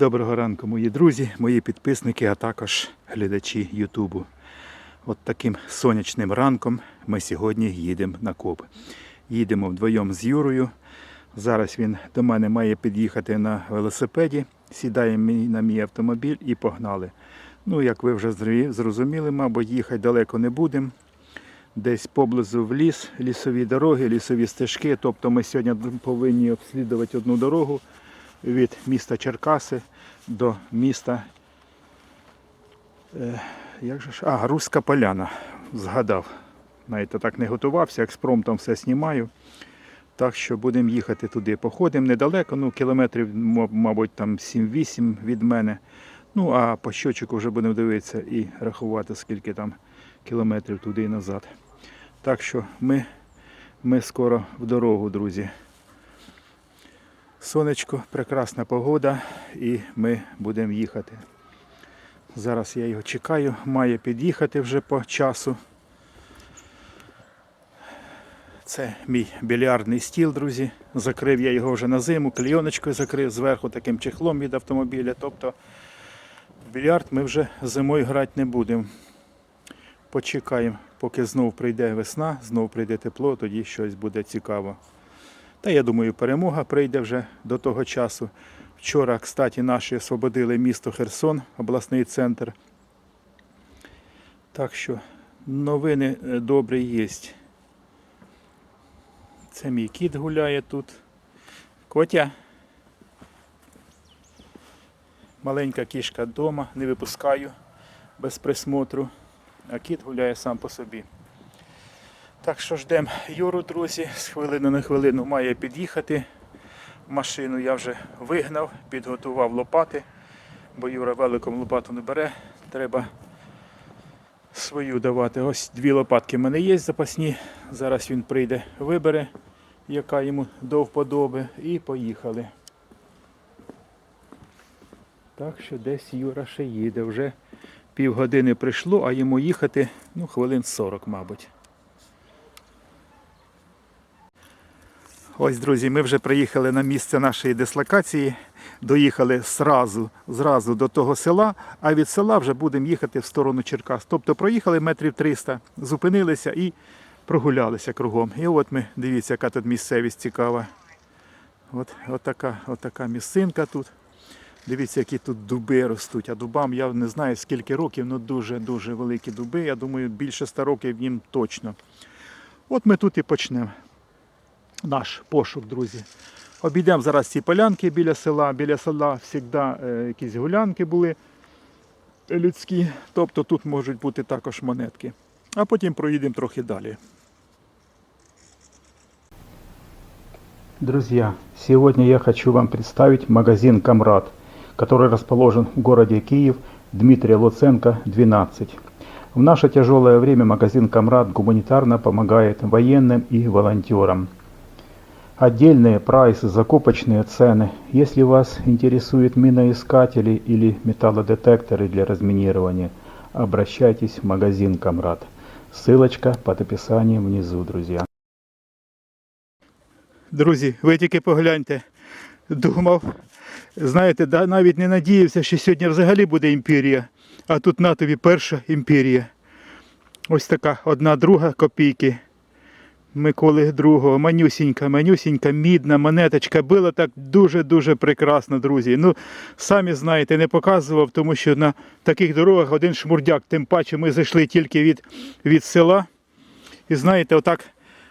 Доброго ранку, мої друзі, мої підписники, а також глядачі Ютубу. От таким сонячним ранком ми сьогодні їдемо на коп. Їдемо вдвоєм з Юрою. Зараз він до мене має під'їхати на велосипеді. Сідаємо на мій автомобіль і погнали. Ну, як ви вже зрозуміли, мабуть, їхати далеко не будемо. Десь поблизу в ліс, лісові дороги, лісові стежки. Тобто ми сьогодні повинні обслідувати одну дорогу від міста Черкаси до міста. Е, як же ж? А, Руська Поляна. Згадав. Навіть так не готувався, експромтом все знімаю. Так що будемо їхати туди. Походимо недалеко, ну, кілометрів, мабуть, там 7-8 від мене. Ну, а по щочику вже будемо дивитися і рахувати, скільки там кілометрів туди і назад. Так що ми, ми скоро в дорогу, друзі. Сонечко, прекрасна погода і ми будемо їхати. Зараз я його чекаю, має під'їхати вже по часу. Це мій більярдний стіл, друзі. Закрив я його вже на зиму, клейоночкою закрив зверху таким чехлом від автомобіля. Тобто в більярд ми вже зимою грати не будемо. Почекаємо, поки знов прийде весна, знов прийде тепло, тоді щось буде цікаво. Та я думаю, перемога прийде вже до того часу. Вчора, кстати, наші освободили місто Херсон, обласний центр. Так що новини е, добрі є. Це мій кіт гуляє тут. Котя. Маленька кішка вдома, не випускаю без присмотру, а кіт гуляє сам по собі. Так що ждемо Юру, друзі, з хвилини на хвилину має під'їхати. Машину я вже вигнав, підготував лопати, бо Юра великом лопату не бере. Треба свою давати. Ось дві лопатки в мене є запасні. Зараз він прийде, вибере, яка йому до вподоби, і поїхали. Так що десь Юра ще їде. Вже півгодини прийшло, а йому їхати ну, хвилин 40, мабуть. Ось, друзі, ми вже приїхали на місце нашої дислокації. Доїхали зразу, зразу до того села, а від села вже будемо їхати в сторону Черкас. Тобто проїхали метрів 300, зупинилися і прогулялися кругом. І от ми, дивіться, яка тут місцевість цікава. От, от, така, от така місцинка тут. Дивіться, які тут дуби ростуть. А дубам я не знаю скільки років, але дуже-дуже великі дуби. Я думаю, більше 100 років їм точно. От ми тут і почнемо наш пошук, друзі. Обійдемо зараз ці полянки біля села. Біля села завжди е, якісь гулянки були людські, тобто тут можуть бути також монетки. А потім проїдемо трохи далі. Друзья, сегодня я хочу вам представить магазин «Камрад», который расположен в городе Киев, Дмитрия Луценко, 12. В наше тяжелое время магазин «Камрад» гуманитарно помогает военным и волонтерам. Отдельные прайсы, закупочные цены. Если вас интересуют миноискатели или металлодетекторы для разминирования, обращайтесь в магазин «Камрад». Ссылочка под описанием внизу, друзья. Друзі, ви тільки погляньте. Думав, знаєте, да, навіть не надіявся, що сьогодні взагалі буде імперія. А тут на тобі перша імперія. Ось така одна друга копійки. Миколи II, манюсінька, манюсінька, мідна монеточка. Було так дуже-дуже прекрасно, друзі. Ну, самі знаєте, не показував, тому що на таких дорогах один шмурдяк, тим паче ми зайшли тільки від, від села. І знаєте, отак,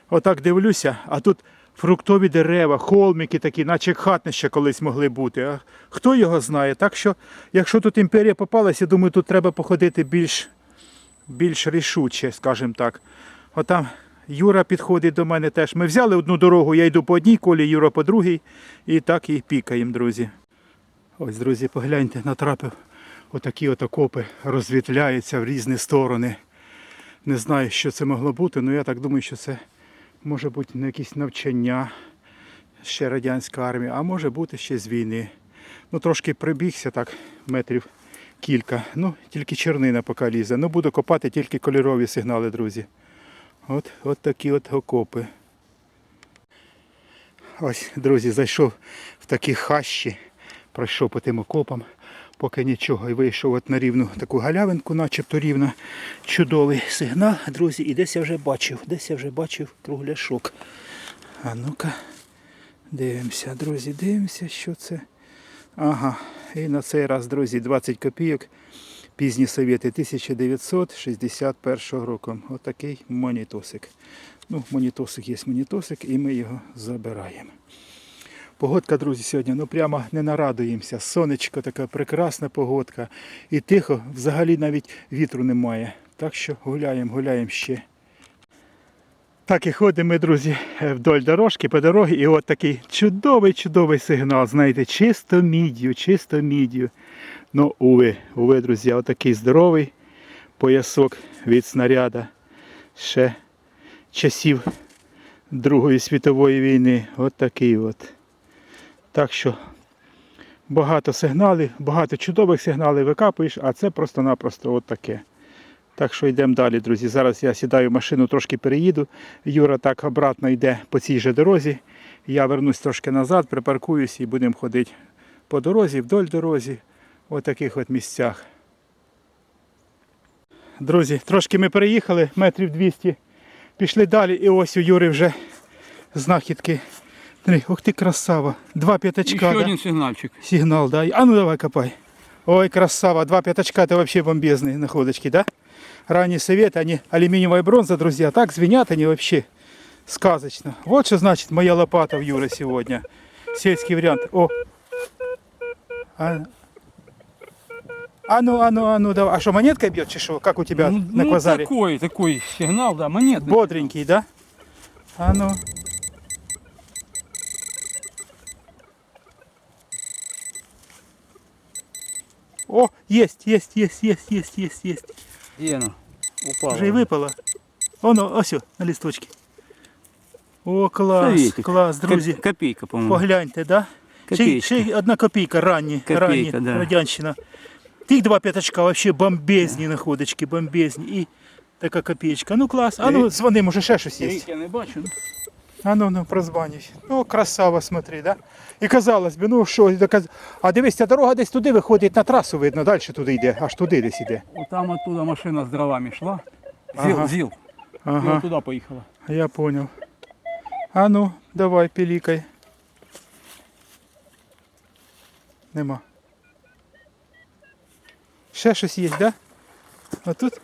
отак дивлюся, а тут фруктові дерева, холмики такі, наче хатнище колись могли бути. А хто його знає? Так що, якщо тут імперія попалася, я думаю, тут треба походити більш, більш рішуче, скажімо так. Отам Юра підходить до мене теж. Ми взяли одну дорогу, я йду по одній колі, Юра по другій. І так і пікаємо, друзі. Ось, друзі, погляньте, натрапив. Отакі от окопи розвітляються в різні сторони. Не знаю, що це могло бути, але я так думаю, що це може бути не якісь навчання ще радянська армія, а може бути ще з війни. Ну, трошки прибігся так, метрів кілька. Ну, тільки чернина поки лізе. Ну, буду копати тільки кольорові сигнали, друзі. От, от такі от окопи. Ось, друзі, зайшов в такі хащі. пройшов по тим окопам, поки нічого. І вийшов от на рівну таку галявинку, начебто рівно. Чудовий сигнал, друзі. І десь я вже бачив, десь я вже бачив кругляшок. А ну-ка, дивимося, друзі, дивимося, що це. Ага, і на цей раз, друзі, 20 копійок. Пізні совєти 1961 року. Отакий монітосик. Ну, монітосик є монітосик, і ми його забираємо. Погодка, друзі, сьогодні ну прямо не нарадуємося. Сонечко така прекрасна погодка. І тихо, взагалі навіть вітру немає. Так що гуляємо, гуляємо ще. Так і ходимо ми, друзі, вдоль дорожки, по дорогі, і от такий чудовий, чудовий сигнал. Знаєте, чисто мідію, чисто мідію. Ну, уви, уви, друзі, отакий здоровий поясок від снаряда. Ще часів Другої світової війни. От такий от. Так що багато сигналів, багато чудових сигналів викапуєш, а це просто-напросто от таке. Так що йдемо далі, друзі. Зараз я сідаю в машину, трошки переїду. Юра так обратно йде по цій же дорозі. Я вернусь трошки назад, припаркуюсь і будемо ходити по дорозі, вдоль дорозі, в таких от місцях. Друзі, трошки ми переїхали, метрів 200. Пішли далі, і ось у Юри вже знахідки. Ух ти, красава. Два п'ятачка. Да? один сигнальчик. Сигнал, да. А ну давай копай. Ой, красава. Два пятачка это вообще бомбезные находочки, да? Ранний совет, они алюминиевая бронза, друзья. Так звенят они вообще сказочно. Вот что значит моя лопата в Юре сегодня. Сельский вариант. О. А, а ну, а ну, а ну, давай. А что, монетка бьет, что? Как у тебя ну, на ну, квазаре? такой, такой сигнал, да, монетный. Бодренький, да? А ну. О, есть, есть, есть, есть, есть, есть, есть. Где она? Упала. Вже й випало. Воно, ось на листочки. О, клас, Советик. клас, друзі. Коп- Копейка, по-моему. Погляньте, да? Ще, ще й одна копійка ранні, Копійка, ранні да. радянщина. Тих два п'ятачка вообще бомбезні находочки, бомбезні. І така копієчка. Ну клас. А ну дзвони, може ще щось є. Рік я не бачу. ну. А ну, ну, прозванюй. Ну, красава, смотри, да? І казалось би, ну що, доказ- а дивись, ця дорога десь туди виходить на трасу, видно, далі туди йде, аж туди десь йде. Там оттуда машина с дровами шла. Зил, Ага. зил. И Ага, вот туда поехала. я понял. А ну, давай, пілікай. Нема. Ще щось є, да? А тут?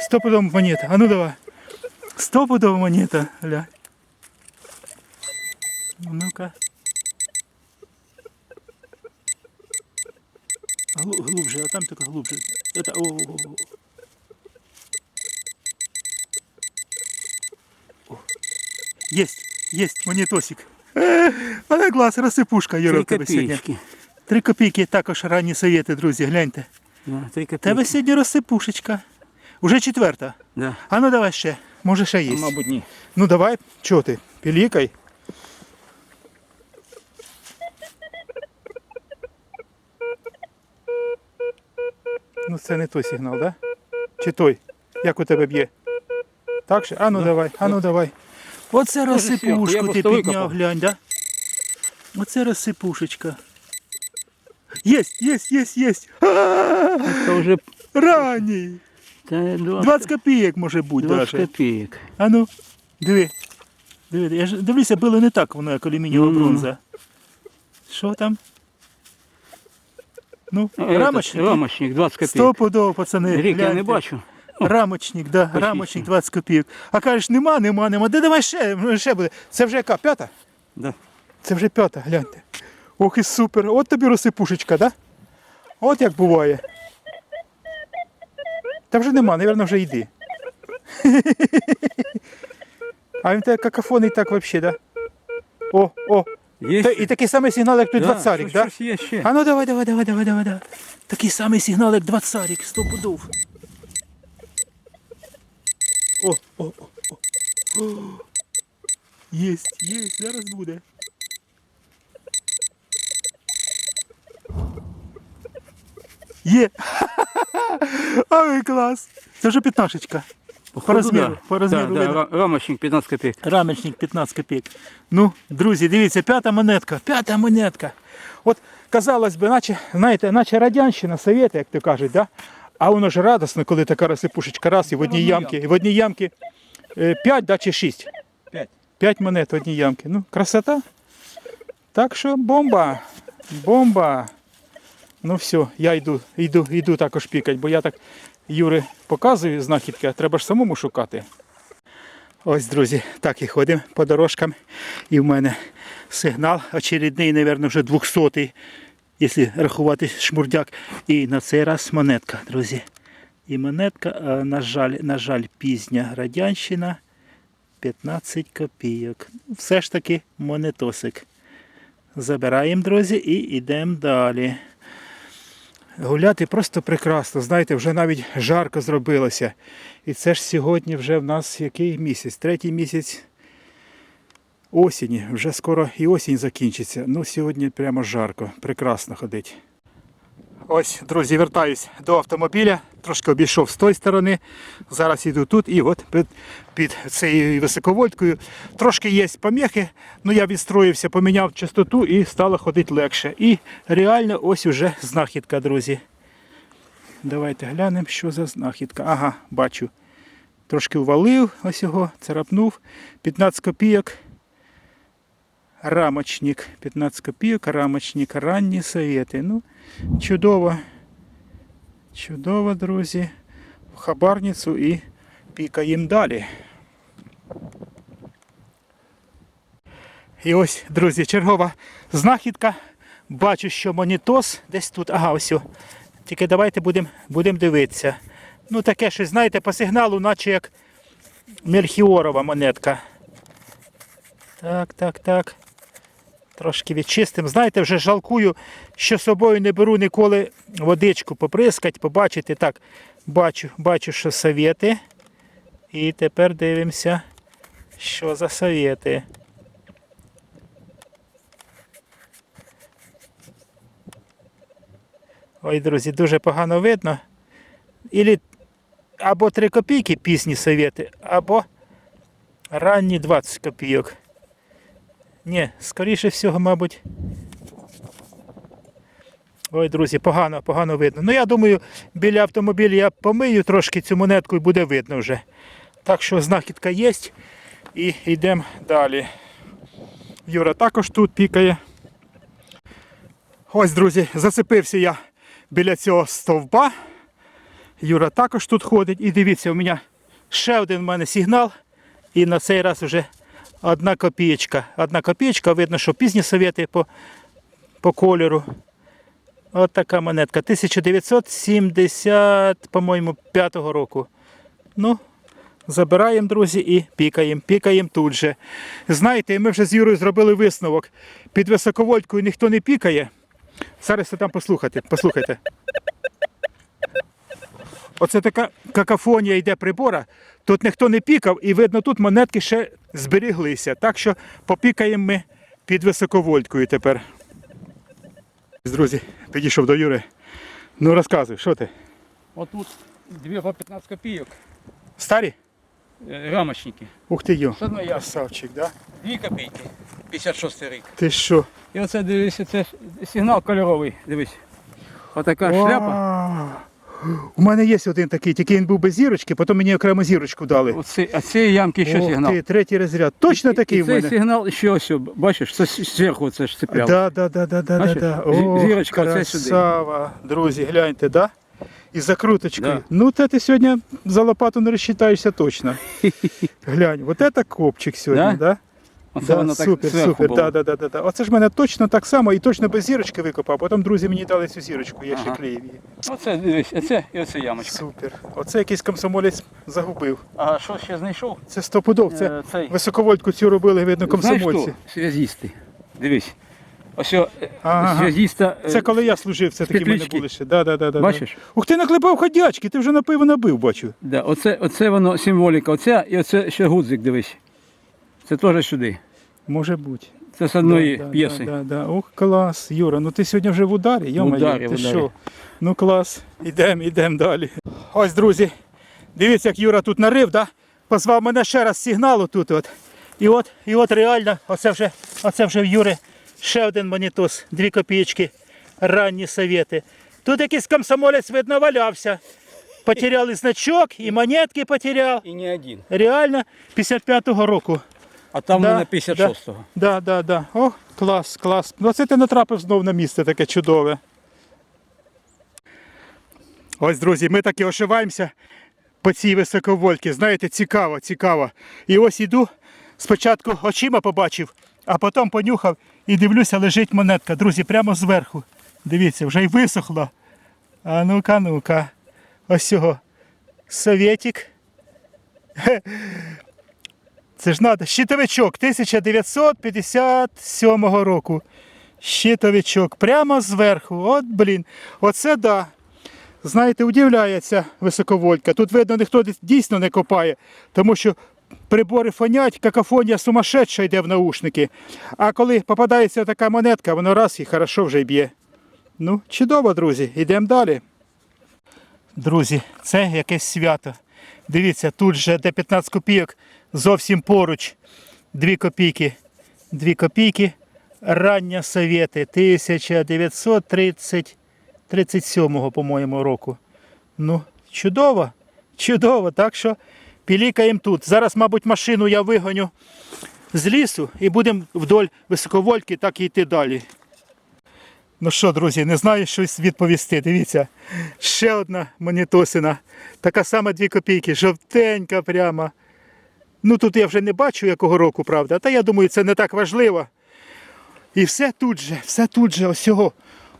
Стопудова монета. А ну давай. Стопудова монета, гля. Ну-ка. Глу- глубже, а там только глубже. Это, о, о, о, о. Есть, есть монетосик. Е, Але клас, розсипушка, Юра, Три в тебе сьогодні. копеечки. Три копійки також ранні совєти, друзі, гляньте. Да, три В копейки. Тебе сьогодні розсипушечка. Уже четверта. Да. А ну давай ще. Може ще є. Мабуть, ні. Ну давай, чого ти? Пілікай. Ну це не той сигнал, да? Чи той? Як у тебе б'є? Так же? А ну давай, а ну давай. Оце розсипушку ти підняв, глянь, да? Оце розсипушечка. Єсть, єсть, єсть, єсть. Це вже Ранній. Та, 20, 20 копійок може бути 20 даже. копеек. А ну, диви. Диви, я ж дивлюся, було не так воно, як алюмінієва ну. бронза. Що там? Ну, Этот, рамочник. Рамочник, 20 копеек. Стопудово, пацани. Рік я не бачу. Рамочник, да, Почти рамочник 20 копійок. А кажеш, нема, нема, нема. Де давай ще, ще буде. Це вже яка? П'ята? Да. Це вже п'ята, гляньте. Ох і супер. От тобі розсипушечка, да? От як буває. Та вже нема, напевно, вже йди. А він тебе какафонний так взагалі, да? О, о. Є Та, ще? і такий самий сигнал, як той Да, двадцарик, щось- да? щось є ще. А ну давай, давай, давай, давай, давай, давай. Такий самий сигнал, як двадцарик, сто пудов. О, о, о, о. о. Єсть, єсть, зараз буде. Є. Ви клас. Це вже п'ятнашечка. По розміру, по розміру Да, да, рамочник 15 копеек. Рамочник 15 копійок. Ну, друзі, дивіться, п'ята монетка, п'ята монетка. От, казалось би, наче, знаєте, наче радянщина, совєти, як то кажуть, да? а воно ж радосно, коли така розсипушечка раз і в одній ямці, і в одній ямці 5 да, чи 6? П'ять. 5 монет в одній ямці. Ну, красота. Так що бомба. Бомба. Ну все, я йду, йду, йду також пікати, бо я так Юри показую знахідки, а треба ж самому шукати. Ось, друзі, так і ходимо по дорожкам. І в мене сигнал очередний, мабуть, вже 200-й, якщо рахувати шмурдяк. І на цей раз монетка, друзі. І монетка, на жаль, на жаль, пізня радянщина. 15 копійок. Все ж таки монетосик. Забираємо, друзі, і йдемо далі. Гуляти просто прекрасно. Знаєте, вже навіть жарко зробилося. І це ж сьогодні вже в нас який місяць? Третій місяць осені. Вже скоро і осінь закінчиться. Ну, сьогодні прямо жарко. Прекрасно ходить. Ось, друзі, вертаюсь до автомобіля. Трошки обійшов з тої сторони. Зараз іду тут і от під, під цією високовольткою. Трошки є поміхи, ну я відстроївся, поміняв частоту і стало ходити легше. І реально ось уже знахідка, друзі. Давайте глянемо, що за знахідка. Ага, бачу. Трошки увалив, ось його, царапнув. 15 копійок. Рамочник. 15 копійок, рамочник, ранні совєти. Ну, чудово. Чудово, друзі. В хабарницю і пікаємо далі. І ось, друзі, чергова знахідка. Бачу, що монітос десь тут. Ага, ось. о. Тільки давайте будемо будем дивитися. Ну, таке щось, знаєте, по сигналу, наче як Мельхіорова монетка. Так, так, так. Трошки відчистимо. Знаєте, вже жалкую, що собою не беру ніколи водичку поприскати, побачити. Так, бачу, бачу, що совєти. І тепер дивимося, що за совєти. Ой, друзі, дуже погано видно. Ілі або 3 копійки пісні совєти, або ранні 20 копійок. Ні, скоріше всього, мабуть. Ой, друзі, погано, погано видно. Ну, я думаю, біля автомобіля я помию трошки цю монетку і буде видно вже. Так що знахідка є. І йдемо далі. Юра також тут пікає. Ось, друзі, зацепився я біля цього стовба. Юра також тут ходить. І дивіться, у мене ще один в мене сигнал. І на цей раз вже одна копієчка. Одна копієчка, видно, що пізні совєти по, по кольору. От така монетка. 1970, по-моєму, 5-го року. Ну, забираємо, друзі, і пікаємо. Пікаємо тут же. Знаєте, ми вже з Юрою зробили висновок. Під високовольткою ніхто не пікає. Зараз там послухайте. Послухайте. Оце така какафонія йде прибора. Тут ніхто не пікав, і видно, тут монетки ще зберіглися. Так що попікаємо ми під високовольткою тепер. Друзі, підійшов до Юри. Ну розказуй, що ти? Отут дві по 15 копійок. Старі? е, Рамочники. Ух ти йо. Красавчик, да? Дві копійки. 56 рік. Ти що? І оце дивися, це сигнал кольоровий. Дивись. Отака шляпа. У мене є один такий, тільки він був без зірочки, потім мені окремо зірочку дали. Оце, а цієї ямки ще Ох сигнал. ти, третій розряд. Точно такий і в цей мене. сигнал ще ось, бачиш, це зверху це ж цепляв. Да, да, да, да, да, да, да. О, зірочка оце сюди. Друзі, гляньте, да? І закруточкою. Да. Ну, те ти сьогодні за лопату не розчитаєшся точно. Глянь, вот это копчик сьогодні, Да? да? Оце Да, воно так супер, супер. було. Да, да, да, да, да. Оце ж мене точно так само і точно без зірочки викопав. Потім друзі мені дали цю зірочку, я ще Ага. клеїв її. Оце дивись, оце і оце ямочка. Супер. Оце якийсь комсомолець загубив. А що ще знайшов? Це стопудов. Це Е, цей. високовольтку цю робили, видно, комсомольці. Знаєш? Зв'язісти. Дивись. Ось е, Ага. зв'язіста. е, Це коли я служив, це такі в мене були ще. Да, да, да, да, Бачиш? Ух ти наклепав ходячки, ти вже на пиво набив, бачу. Да, оце, оце воно символіка. Оця і оце ще гудзик, дивись. Це теж сюди. Може бути. Це з одної да, п'єси. Да, да, да. Ох, клас, Юра, ну ти сьогодні вже в ударі, йо ударі, ти що? Ну клас, ідемо, ідемо далі. Ось, друзі, дивіться, як Юра тут нарив, да? позвав мене ще раз сигналу тут. От. І от, і от реально, оце вже, оце вже в Юри Ще один монітос, дві копійки, ранні совєти. Тут якийсь комсомолець, видно, валявся. Потеряли значок і монетки потеряв. І не один. Реально, 55-го року. А там Да, да, на 56-го. Да, да, да. О, клас, клас. Ну це ти натрапив знов на місце таке чудове. Ось, друзі, ми таки ошиваємося по цій високовольці. Знаєте, цікаво, цікаво. І ось іду, спочатку очима побачив, а потім понюхав і дивлюся, лежить монетка. Друзі, прямо зверху. Дивіться, вже й висохло. А ну-ка, ну-ка. Ось цього. Совєтік. Це ж надо. Щитовичок 1957 року. Щитовичок. Прямо зверху. От, блін. Оце да. Знаєте, удивляється високовольтка. Тут видно, ніхто дійсно не копає, тому що прибори фонять, какофонія сумасшедша йде в наушники. А коли попадається така монетка, воно раз і хорошо вже б'є. Ну, чудово, друзі, йдемо далі. Друзі, це якесь свято. Дивіться, тут же де 15 копійок, зовсім поруч. 2 копійки. 2 копійки. Рання совєти 1937 по-моєму, року. Ну, чудово, чудово. Так що пілікаємо тут. Зараз, мабуть, машину я вигоню з лісу і будемо вдоль високовольки так і йти далі. Ну що, друзі, не знаю щось відповісти. Дивіться, ще одна монітосина. Така сама 2 копійки, жовтенька прямо. Ну тут я вже не бачу якого року, правда. Та я думаю, це не так важливо. І все тут же, все тут же, ось.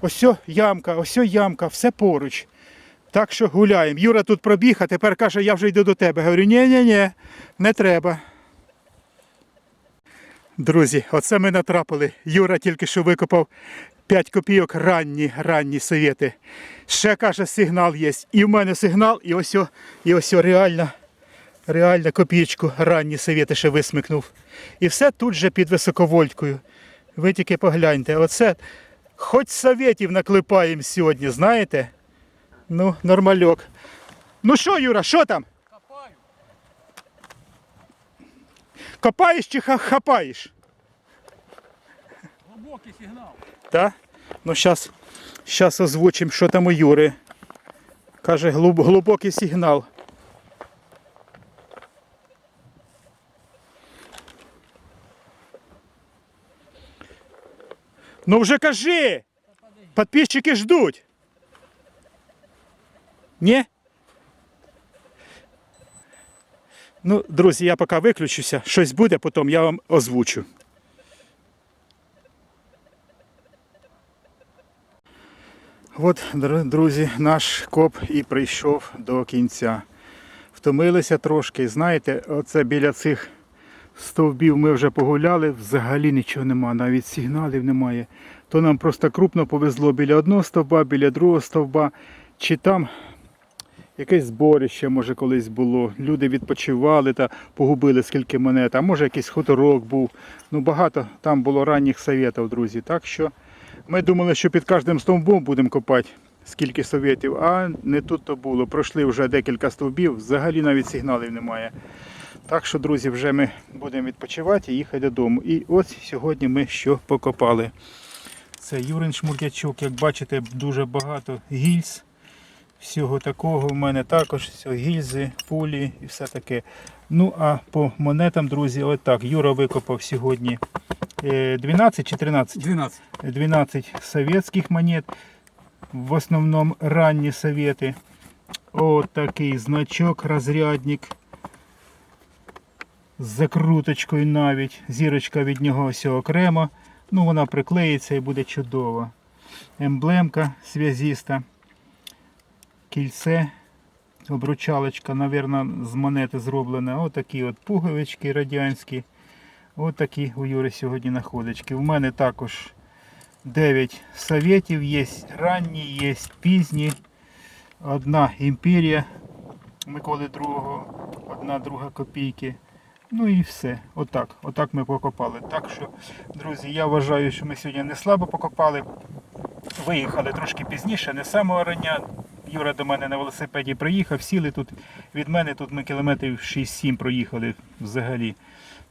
Ось ямка, ось ямка, все поруч. Так що гуляємо. Юра тут пробіг, а тепер каже, я вже йду до тебе. Говорю, ні-ні-ні, не треба. Друзі, оце ми натрапили. Юра тільки що викопав 5 копійок ранні, ранні совєти. Ще каже, сигнал є. І в мене сигнал, і ось, і ось реально, реально копійку ранні совєти ще висмикнув. І все тут же під високовольткою. Ви тільки погляньте, оце хоч совєтів наклепаємо сьогодні, знаєте? Ну, нормальок. Ну що, Юра, що там? Копаю. Копаєш чи хапаєш? Глибокий сигнал. Так? Ну, зараз озвучимо, що там у Юри. Каже, глиб, глибокий сигнал. Ну вже кажи! Подписчики ждуть. Ні? Ну, друзі, я поки виключуся. Щось буде, потім я вам озвучу. От, друзі, наш коп і прийшов до кінця. Втомилися трошки. Знаєте, оце біля цих стовбів ми вже погуляли, взагалі нічого нема, навіть сигналів немає. То нам просто крупно повезло біля одного стовба, біля другого стовба, чи там якесь зборище, може, колись було. Люди відпочивали та погубили скільки монет, а може якийсь хуторок був. Ну багато там було ранніх совєтів, друзі. Так що ми думали, що під кожним стовбом будемо копати скільки совєтів, а не тут то було. Пройшли вже декілька стовбів, взагалі навіть сигналів немає. Так що, друзі, вже ми будемо відпочивати і їхати додому. І ось сьогодні ми що покопали. Це Юрин Шмурдячок, як бачите, дуже багато гільз. Всього такого в мене також все, гільзи, пулі і все таке. Ну а по монетам, друзі, отак. Юра викопав сьогодні е, 12 чи 13? 12. 12 советских монет, в основном ранні советы. От такий значок, розрядник з закруточкою навіть. Зірочка від нього ось окремо. Ну, вона приклеїться і буде чудово. Емблемка зв'язіста. Кільце, обручалочка, мабуть, з монети зроблена. Отакі от пуговички радянські. Отакі у Юри сьогодні находочки. У мене також 9 советів є ранні, є пізні. Одна імперія Миколи II, одна друга копійки. Ну і все. Отак. Отак ми покопали. Так що, друзі, я вважаю, що ми сьогодні не слабо покопали. Виїхали трошки пізніше, не самого рання. Юра до мене на велосипеді приїхав, сіли тут від мене, тут ми кілометрів 6-7 проїхали взагалі.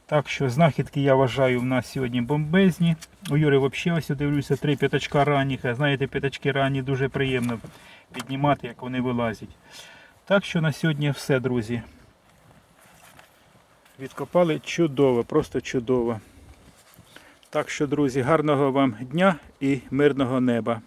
Так що знахідки я вважаю в нас сьогодні бомбезні. У Юри взагалі ось дивлюся, три п'ятачка ранніх. Знаєте, п'ятачки ранні дуже приємно піднімати, як вони вилазять. Так що на сьогодні все, друзі. Відкопали чудово, просто чудово. Так що, друзі, гарного вам дня і мирного неба.